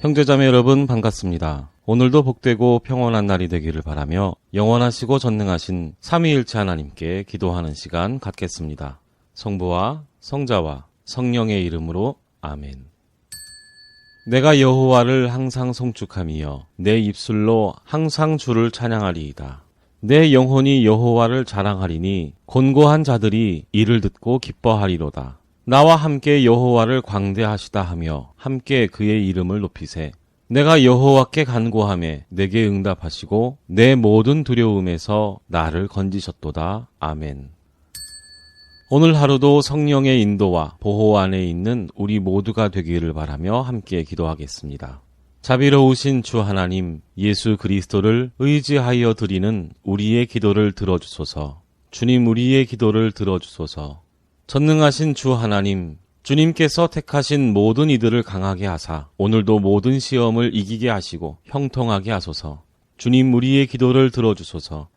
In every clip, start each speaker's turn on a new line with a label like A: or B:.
A: 형제자매 여러분 반갑습니다. 오늘도 복되고 평온한 날이 되기를 바라며 영원하시고 전능하신 삼위일체 하나님께 기도하는 시간 갖겠습니다. 성부와 성자와 성령의 이름으로 아멘. 내가 여호와를 항상 송축하며 내 입술로 항상 주를 찬양하리이다. 내 영혼이 여호와를 자랑하리니 곤고한 자들이 이를 듣고 기뻐하리로다. 나와 함께 여호와를 광대하시다 하며 함께 그의 이름을 높이세. 내가 여호와께 간구함에 내게 응답하시고 내 모든 두려움에서 나를 건지셨도다. 아멘. 오늘 하루도 성령의 인도와 보호 안에 있는 우리 모두가 되기를 바라며 함께 기도하겠습니다. 자비로우신 주 하나님, 예수 그리스도를 의지하여 드리는 우리의 기도를 들어주소서. 주님 우리의 기도를 들어주소서. 전능하신 주 하나님, 주님께서 택하신 모든 이들을 강하게 하사 오늘도 모든 시험을 이기게 하시고 형통하게 하소서. 주님 우리의 기도를 들어주소서.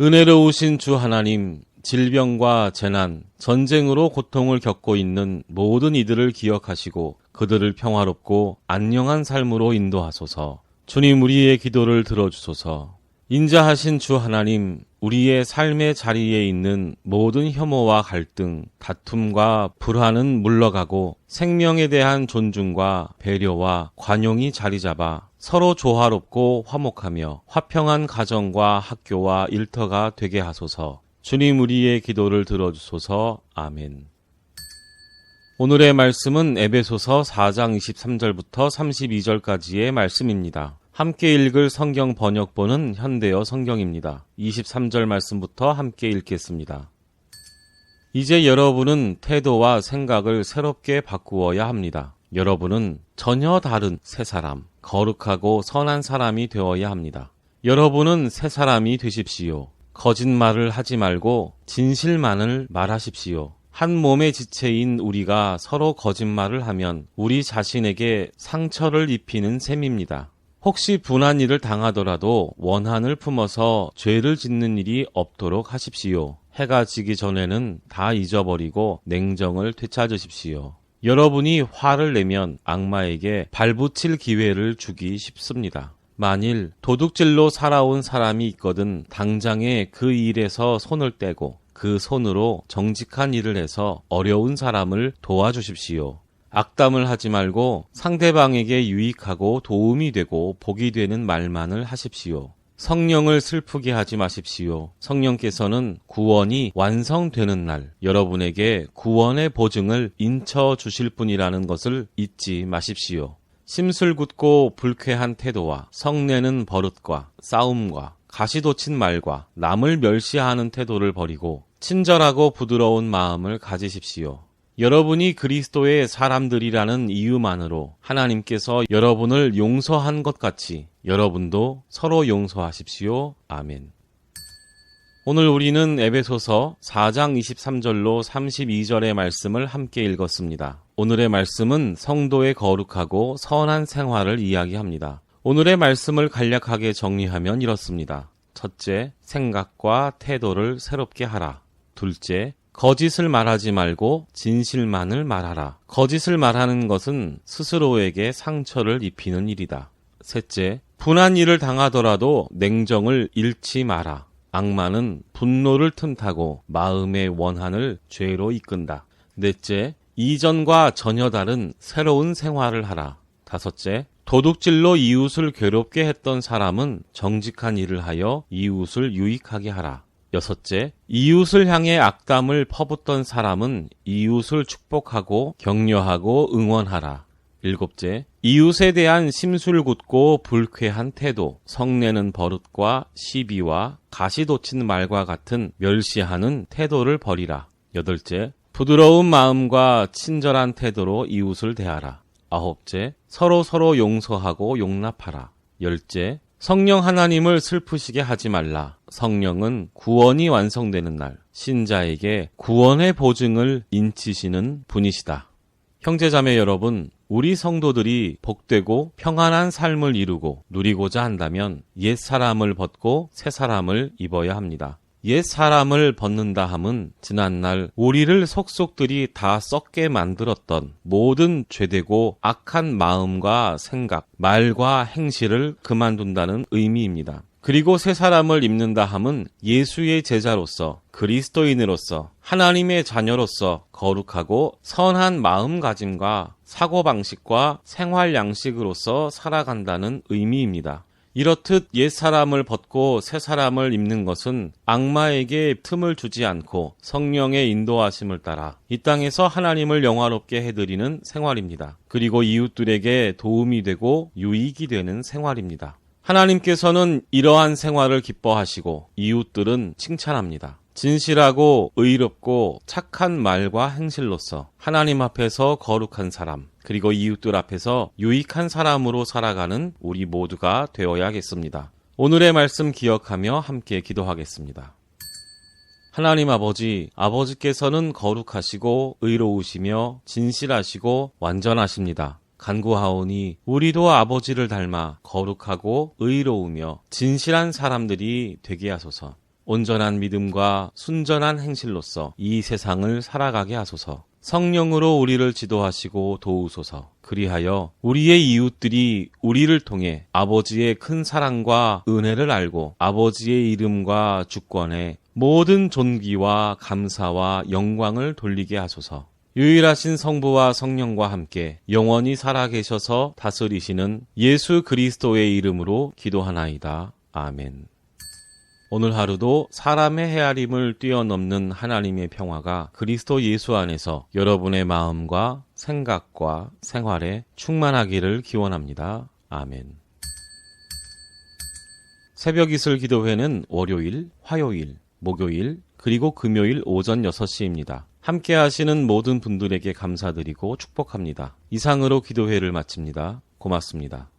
A: 은혜로우신 주 하나님, 질병과 재난, 전쟁으로 고통을 겪고 있는 모든 이들을 기억하시고 그들을 평화롭고 안녕한 삶으로 인도하소서. 주님 우리의 기도를 들어주소서. 인자하신 주 하나님, 우리의 삶의 자리에 있는 모든 혐오와 갈등, 다툼과 불화는 물러가고 생명에 대한 존중과 배려와 관용이 자리 잡아 서로 조화롭고 화목하며 화평한 가정과 학교와 일터가 되게 하소서. 주님 우리의 기도를 들어주소서. 아멘. 오늘의 말씀은 에베소서 4장 23절부터 32절까지의 말씀입니다. 함께 읽을 성경 번역본은 현대어 성경입니다. 23절 말씀부터 함께 읽겠습니다. 이제 여러분은 태도와 생각을 새롭게 바꾸어야 합니다. 여러분은 전혀 다른 새 사람, 거룩하고 선한 사람이 되어야 합니다. 여러분은 새 사람이 되십시오. 거짓말을 하지 말고 진실만을 말하십시오. 한 몸의 지체인 우리가 서로 거짓말을 하면 우리 자신에게 상처를 입히는 셈입니다. 혹시 분한 일을 당하더라도 원한을 품어서 죄를 짓는 일이 없도록 하십시오. 해가 지기 전에는 다 잊어버리고 냉정을 되찾으십시오. 여러분이 화를 내면 악마에게 발붙일 기회를 주기 쉽습니다. 만일 도둑질로 살아온 사람이 있거든 당장에 그 일에서 손을 떼고 그 손으로 정직한 일을 해서 어려운 사람을 도와주십시오. 악담을 하지 말고 상대방에게 유익하고 도움이 되고 복이 되는 말만을 하십시오. 성령을 슬프게 하지 마십시오. 성령께서는 구원이 완성되는 날 여러분에게 구원의 보증을 인쳐 주실 분이라는 것을 잊지 마십시오. 심술궂고 불쾌한 태도와 성내는 버릇과 싸움과 가시돋친 말과 남을 멸시하는 태도를 버리고 친절하고 부드러운 마음을 가지십시오. 여러분이 그리스도의 사람들이라는 이유만으로 하나님께서 여러분을 용서한 것 같이 여러분도 서로 용서하십시오. 아멘. 오늘 우리는 에베소서 4장 23절로 32절의 말씀을 함께 읽었습니다. 오늘의 말씀은 성도의 거룩하고 선한 생활을 이야기합니다. 오늘의 말씀을 간략하게 정리하면 이렇습니다. 첫째, 생각과 태도를 새롭게 하라. 둘째, 거짓을 말하지 말고 진실만을 말하라. 거짓을 말하는 것은 스스로에게 상처를 입히는 일이다. 셋째, 분한 일을 당하더라도 냉정을 잃지 마라. 악마는 분노를 틈타고 마음의 원한을 죄로 이끈다. 넷째, 이전과 전혀 다른 새로운 생활을 하라. 다섯째, 도둑질로 이웃을 괴롭게 했던 사람은 정직한 일을 하여 이웃을 유익하게 하라. 여섯째, 이웃을 향해 악담을 퍼붓던 사람은 이웃을 축복하고 격려하고 응원하라. 일곱째, 이웃에 대한 심술궂고 불쾌한 태도, 성내는 버릇과 시비와 가시돋친 말과 같은 멸시하는 태도를 버리라. 여덟째, 부드러운 마음과 친절한 태도로 이웃을 대하라. 아홉째, 서로 서로 용서하고 용납하라. 열째, 성령 하나님을 슬프시게 하지 말라. 성령은 구원이 완성되는 날, 신자에게 구원의 보증을 인치시는 분이시다. 형제자매 여러분, 우리 성도들이 복되고 평안한 삶을 이루고 누리고자 한다면 옛 사람을 벗고 새 사람을 입어야 합니다. 옛 사람을 벗는다 함은 지난날 우리를 속속들이 다 썩게 만들었던 모든 죄되고 악한 마음과 생각, 말과 행실을 그만둔다는 의미입니다. 그리고 새 사람을 입는다 함은 예수의 제자로서 그리스도인으로서 하나님의 자녀로서 거룩하고 선한 마음가짐과 사고방식과 생활 양식으로서 살아간다는 의미입니다. 이렇듯 옛 사람을 벗고 새 사람을 입는 것은 악마에게 틈을 주지 않고 성령의 인도하심을 따라 이 땅에서 하나님을 영화롭게 해드리는 생활입니다. 그리고 이웃들에게 도움이 되고 유익이 되는 생활입니다. 하나님께서는 이러한 생활을 기뻐하시고 이웃들은 칭찬합니다. 진실하고 의롭고 착한 말과 행실로서 하나님 앞에서 거룩한 사람, 그리고 이웃들 앞에서 유익한 사람으로 살아가는 우리 모두가 되어야겠습니다. 오늘의 말씀 기억하며 함께 기도하겠습니다. 하나님 아버지, 아버지께서는 거룩하시고 의로우시며 진실하시고 완전하십니다. 간구하오니 우리도 아버지를 닮아 거룩하고 의로우며 진실한 사람들이 되게 하소서. 온전한 믿음과 순전한 행실로서 이 세상을 살아가게 하소서. 성령으로 우리를 지도하시고 도우소서. 그리하여 우리의 이웃들이 우리를 통해 아버지의 큰 사랑과 은혜를 알고 아버지의 이름과 주권에 모든 존귀와 감사와 영광을 돌리게 하소서. 유일하신 성부와 성령과 함께 영원히 살아계셔서 다스리시는 예수 그리스도의 이름으로 기도하나이다. 아멘. 오늘 하루도 사람의 헤아림을 뛰어넘는 하나님의 평화가 그리스도 예수 안에서 여러분의 마음과 생각과 생활에 충만하기를 기원합니다. 아멘. 새벽 이슬 기도회는 월요일, 화요일, 목요일, 그리고 금요일 오전 6시입니다. 함께 하시는 모든 분들에게 감사드리고 축복합니다. 이상으로 기도회를 마칩니다. 고맙습니다.